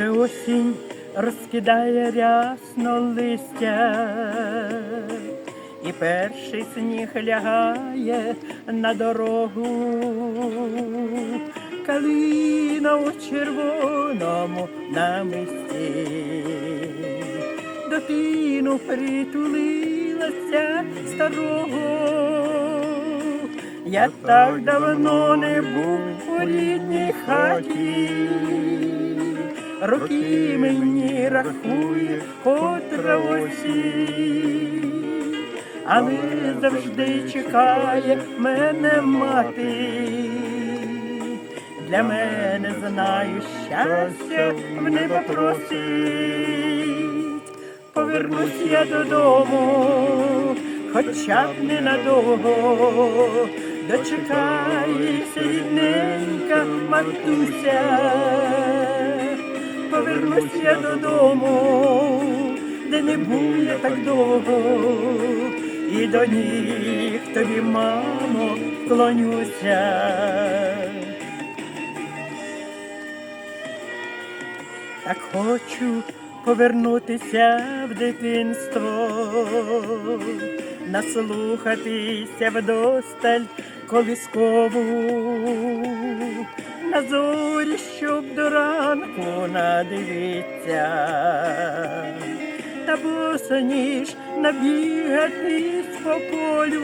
Вже осінь розкидає рясно листя, і перший сніг лягає на дорогу, калина у червоному намисті, до тину притулилася старого. Я так давно не був у рідній хаті. Роки мені рахує котра осінь, але завжди чекає мене мати. Для мене знаю щастя в небо просить. Повернусь я додому, хоча б ненадовго, дочекайся, рідненька матуся повернусь я додому, де не був я так довго, і до ніг тобі, мамо, клонюся. Так хочу повернутися в дитинство, наслухатися вдосталь колискову, на зорі, щоб до ранку надивиться, та босоніж набігатись по полю.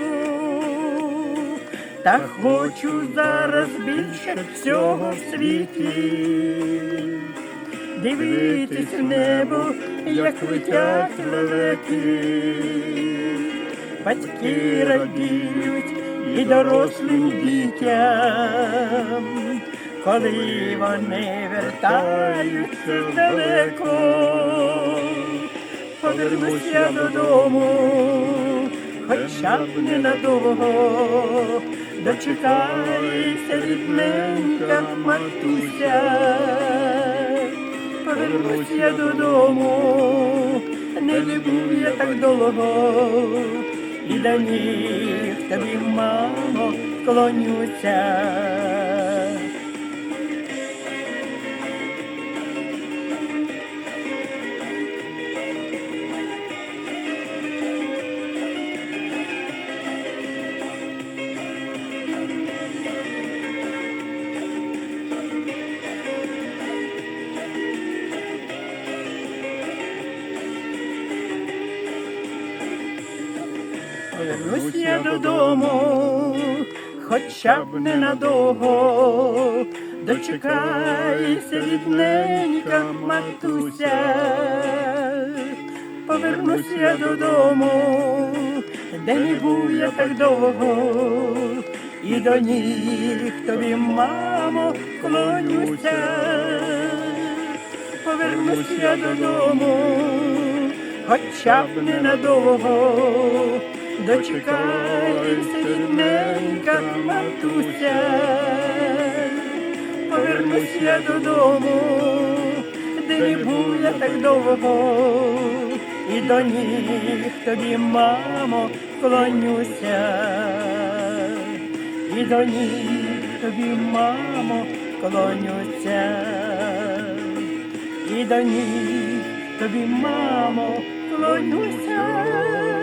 Та хочу зараз більше всього в світі дивитись в небо, як летять лелеки. Батьки радіють і дорослим дітям, коли вони вертаються далеко. Повернусь я додому, хоча б ненадовго, дочекайся рідненька матуся. Повернусь я додому, не був я так довго, і до ніг тобі, мамо, клонюся. Повернусь я додому, хоча б ненадовго, дочекайся, рідненька матуся, повернусь я додому, де не був я так довго, і до ніг тобі, мамо, клонюся, повернусь я додому, хоча б ненадовго, дочекайся, рідненька матуся, повернусь я додому, де не був я так довго, і до ніг тобі, мамо, клонюся, і до ніг тобі, мамо, клонюся, і до ніг тобі, мамо, клонюся.